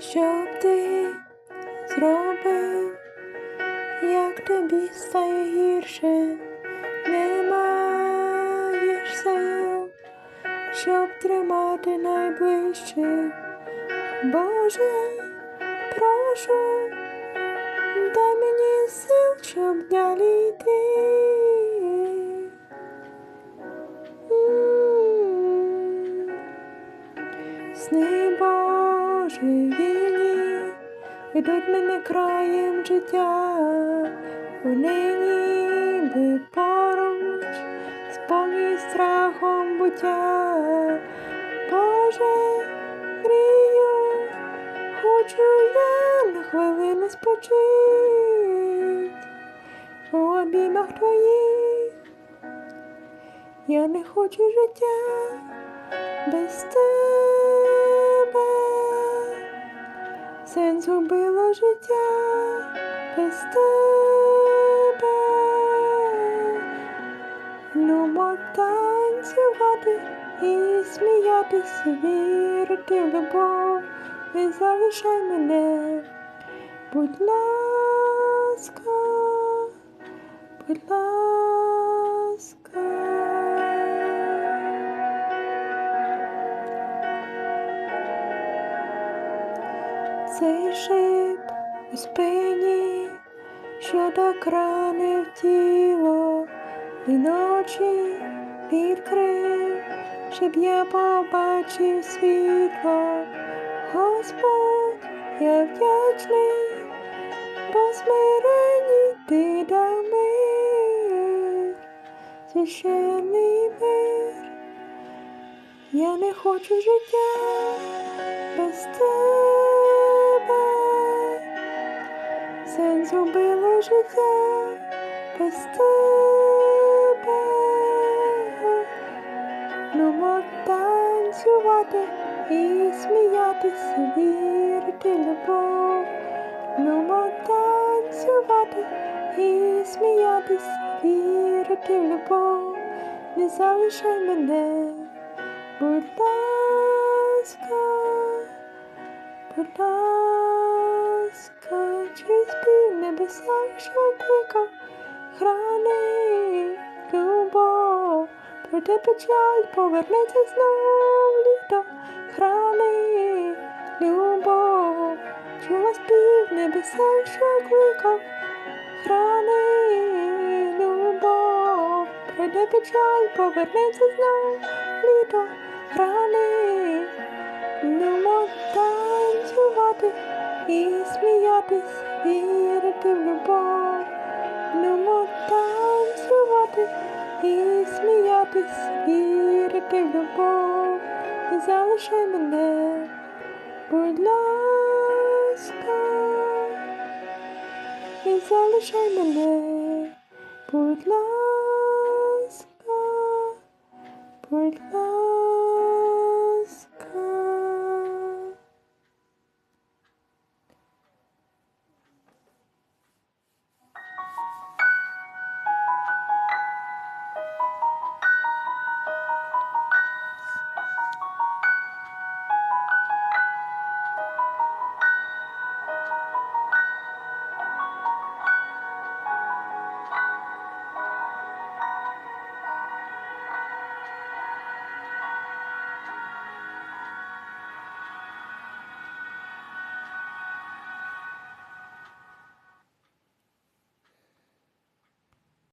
Щоб ти зробив, як тобі стає гірше, не маєш сил, щоб тримати найближчих. Боже, прошу, дай мені сил, щоб далі йти. Божевільні ведуть мене краєм життя, вони ніби поруч, сповні страхом буття. Боже, мрію, хочу я на хвилину спочить у обіймах твоїх. Я не хочу життя без тебе. Сенс убило життя без тебе. Люмо танцювати і сміятись, вірити в любов, не залишай мене, будь ласка, будь ласка. Цей шип у спині, що так рани в тіло, і ночі відкрив, щоб я побачив світло. Господь, я вдячний, бо смирені ти дав мир, священний мир. Я не хочу життя без тебе. Убило життя без тебе. Люмо танцювати і сміятись, вірити любов. Люмо танцювати і сміятись, вірити в любов. Не залишай мене. Будь ласка, будь ласка, небеса, що кликав, храни любов, проте печаль повернеться знов літо, храни любов, чула спів небеса, що кликав, храни любов, пройде печаль, повернеться знов літо, храни, люмо танцювати і сміятись, вірити в любов, люмо танцювати і сміятись, вірити в любов, не залишай мене, будь ласка, не залишай мене, будь ласка. Будь ласка.